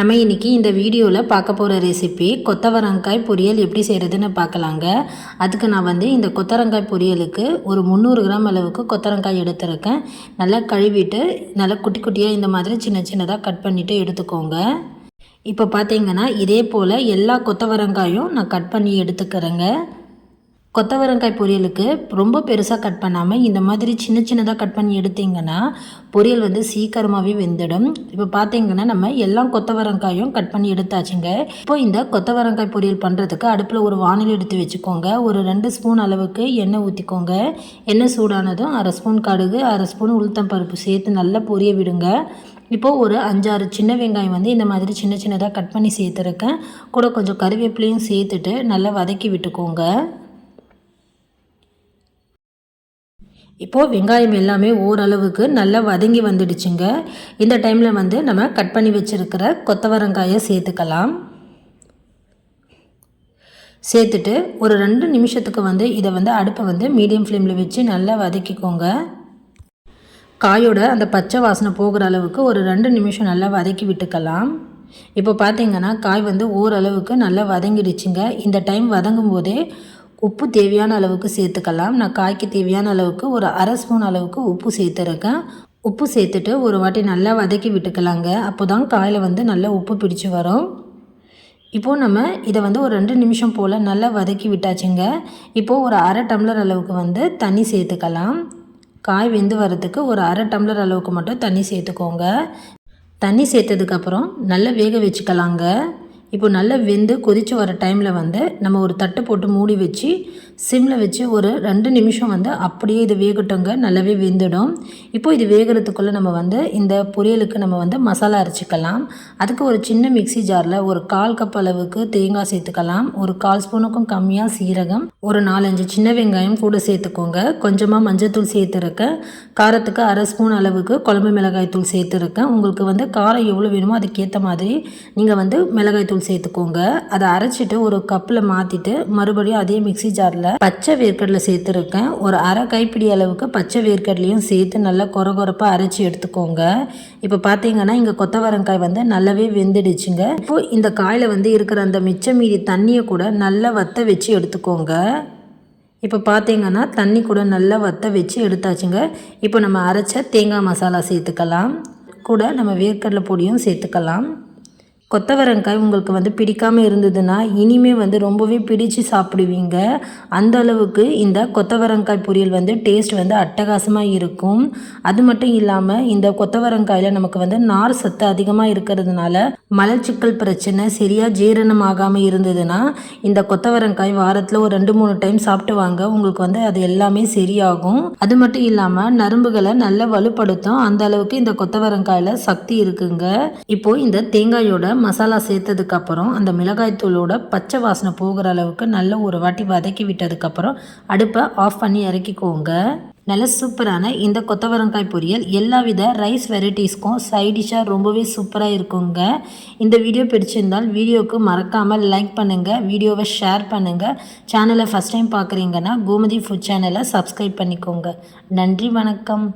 நம்ம இன்றைக்கி இந்த வீடியோவில் பார்க்க போகிற ரெசிபி கொத்தவரங்காய் பொரியல் எப்படி செய்கிறதுன்னு பார்க்கலாங்க. அதுக்கு நான் வந்து இந்த கொத்தவரங்காய் பொரியலுக்கு ஒரு முந்நூறு கிராம் அளவுக்கு கொத்தவரங்காய் எடுத்திருக்கேன். நல்லா கழுவிட்டு நல்லா குட்டி குட்டியாக இந்த மாதிரி சின்ன சின்னதாக கட் பண்ணிவிட்டு எடுத்துக்கோங்க. இப்போ பார்த்தீங்கன்னா இதே போல் எல்லா கொத்தவரங்காயும் நான் கட் பண்ணி எடுத்துக்கிறேங்க. கொத்தவரங்காய் பொரியலுக்கு ரொம்ப பெருசாக கட் பண்ணாமல் இந்த மாதிரி சின்ன சின்னதாக கட் பண்ணி எடுத்திங்கன்னா பொரியல் வந்து சீக்கிரமாகவே வெந்துடும். இப்போ பார்த்தீங்கன்னா நம்ம எல்லா கொத்தவரங்காயும் கட் பண்ணி எடுத்தாச்சுங்க. இப்போ இந்த கொத்தவரங்காய் பொரியல் பண்ணுறதுக்கு அடுப்பில் ஒரு வானிலை எடுத்து வச்சுக்கோங்க. ஒரு ரெண்டு ஸ்பூன் அளவுக்கு எண்ணெய் ஊற்றிக்கோங்க எண்ணெய் சூடானதும் அரை ஸ்பூன் கடுகு அரை ஸ்பூன் உளுத்தம் பருப்பு சேர்த்து நல்லா பொரிய விடுங்க. இப்போது ஒரு அஞ்சாறு சின்ன வெங்காயம் வந்து இந்த மாதிரி சின்ன சின்னதாக கட் பண்ணி சேர்த்துருக்கேன். கூட கொஞ்சம் கருவேப்பிலையும் சேர்த்துட்டு நல்லா வதக்கி விட்டுக்கோங்க. இப்போது வெங்காயம் எல்லாமே ஓரளவுக்கு நல்லா வதங்கி வந்துடுச்சுங்க. இந்த டைமில் வந்து நம்ம கட் பண்ணி வச்சுருக்கிற கொத்தவரங்காயை சேர்த்துக்கலாம். சேர்த்துட்டு ஒரு ரெண்டு நிமிஷத்துக்கு வந்து இதை வந்து அடுப்பை வந்து மீடியம் ஃப்ளேமில் வச்சு நல்லா வதக்கிக்கோங்க. காயோட அந்த பச்சை வாசனை போகிற அளவுக்கு ஒரு ரெண்டு நிமிஷம் நல்லா வதக்கி விட்டுக்கலாம். இப்போ பார்த்தீங்கன்னா காய் வந்து ஓரளவுக்கு நல்லா வதங்கிடுச்சுங்க. இந்த டைம் வதங்கும் போதே உப்பு தேவையான அளவுக்கு சேர்த்துக்கலாம். நான் காய்க்கு தேவையான அளவுக்கு ஒரு அரை ஸ்பூன் அளவுக்கு உப்பு சேர்த்துருக்கேன். உப்பு சேர்த்துட்டு ஒரு வாட்டி நல்லா வதக்கி விட்டுக்கலாங்க. அப்போ தான் காயில் வந்து நல்லா உப்பு பிடிச்சி வரும். இப்போது நம்ம இதை வந்து ஒரு ரெண்டு நிமிஷம் போல் நல்லா வதக்கி விட்டாச்சுங்க. இப்போது ஒரு அரை டம்ளர் அளவுக்கு வந்து தண்ணி சேர்த்துக்கலாம். காய் வெந்து வரதுக்கு ஒரு அரை டம்ளர் அளவுக்கு மட்டும் தண்ணி சேர்த்துக்கோங்க. தண்ணி சேர்த்ததுக்கப்புறம் நல்லா வேக வச்சுக்கலாங்க. இப்போ நல்லா வெந்து கொதித்து வர டைமில் வந்து நம்ம ஒரு தட்டு போட்டு மூடி வச்சு சிம்மில் வச்சு ஒரு ரெண்டு நிமிஷம் வந்து அப்படியே இது வேகட்டோங்க. நல்லாவே வெந்துடும். இப்போ இது வேகிறதுக்குள்ளே நம்ம வந்து இந்த பொரியலுக்கு நம்ம வந்து மசாலா அரைச்சிக்கலாம். அதுக்கு ஒரு சின்ன மிக்சி ஜாரில் ஒரு கால் கப் அளவுக்கு தேங்காய் சேர்த்துக்கலாம். ஒரு கால் ஸ்பூனுக்கும் கம்மியாக சீரகம். ஒரு நாலஞ்சு சின்ன வெங்காயம் கூட சேர்த்துக்கோங்க. கொஞ்சமாக மஞ்சத்தூள் சேர்த்துருக்கேன் காரத்துக்கு அரை ஸ்பூன் அளவுக்கு குழம்பு மிளகாய் தூள் சேர்த்துருக்கேன் உங்களுக்கு வந்து காரம் எவ்வளோ வேணுமோ அதுக்கேற்ற மாதிரி நீங்கள் வந்து மிளகாய் தூள் சேர்த்துக்கோங்க. அதை அரைச்சிட்டு ஒரு கப்பில் மாற்றிட்டு மறுபடியும் அதே மிக்சி ஜாரில் பச்சை வேர்க்கடலை சேர்த்துருக்கேன். ஒரு அரை கைப்பிடி அளவுக்கு பச்சை வேர்க்கடலையும் சேர்த்து நல்லா குறை குறப்பாக அரைச்சி எடுத்துக்கோங்க. இப்போ பார்த்தீங்கன்னா இங்கே கொத்தவரங்காய் வந்து நல்லாவே வெந்துடுச்சுங்க. இப்போ இந்த காயில் வந்து இருக்கிற அந்த மிச்சம் மீதி தண்ணியை கூட நல்லா வத்த வச்சு எடுத்துக்கோங்க. இப்போ பார்த்தீங்கன்னா தண்ணி கூட நல்லா வத்த வச்சு எடுத்தாச்சுங்க. இப்போ நம்ம அரைச்ச தேங்காய் மசாலா சேர்த்துக்கலாம். கூட நம்ம வேர்க்கடலை பொடியும் சேர்த்துக்கலாம். கொத்தவரங்காய் உங்களுக்கு வந்து பிடிக்காமல் இருந்ததுன்னா இனிமே வந்து ரொம்பவே பிடிச்சு சாப்பிடுவீங்க. அந்த அளவுக்கு இந்த கொத்தவரங்காய் பொரியல் வந்து டேஸ்ட் வந்து அட்டகாசமாக இருக்கும். அது மட்டும் இல்லாமல் இந்த கொத்தவரங்காயில் நமக்கு வந்து நார் சத்து அதிகமாக இருக்கிறதுனால மலச்சிக்கல் பிரச்சனை சரியாக ஜீரணம் ஆகாமல் இருந்ததுன்னா இந்த கொத்தவரங்காய் வாரத்தில் ஒரு ரெண்டு மூணு டைம் சாப்பிட்டு வாங்க. உங்களுக்கு வந்து அது எல்லாமே சரியாகும். அது மட்டும் இல்லாமல் நரம்புகளை நல்லா வலுப்படுத்தும். அந்த அளவுக்கு இந்த கொத்தவரங்காயில் சக்தி இருக்குங்க. இப்போ இந்த தேங்காயோட மசாலா சேர்த்ததுக்கப்புறம் அந்த மிளகாய்த்தூளோட பச்சை வாசனை போகிற அளவுக்கு நல்ல ஒரு வாட்டி வதக்கி விட்டதுக்கப்புறம் அடுப்பை ஆஃப் பண்ணி இறக்கிக்கோங்க. நல்ல சூப்பரான இந்த கொத்தவரங்காய் பொரியல் எல்லா வித ரைஸ் வெரைட்டிஸ்க்கும் சைடிஷாக ரொம்பவே சூப்பராக இருக்குங்க. இந்த வீடியோ பிடிச்சிருந்தால் வீடியோவுக்கு மறக்காமல் லைக் பண்ணுங்கள் வீடியோவை ஷேர் பண்ணுங்கள் சேனலை ஃபஸ்ட் டைம் பார்க்குறீங்கன்னா கோமதி ஃபுட் சேனலை சப்ஸ்கிரைப் பண்ணிக்கோங்க. நன்றி வணக்கம்.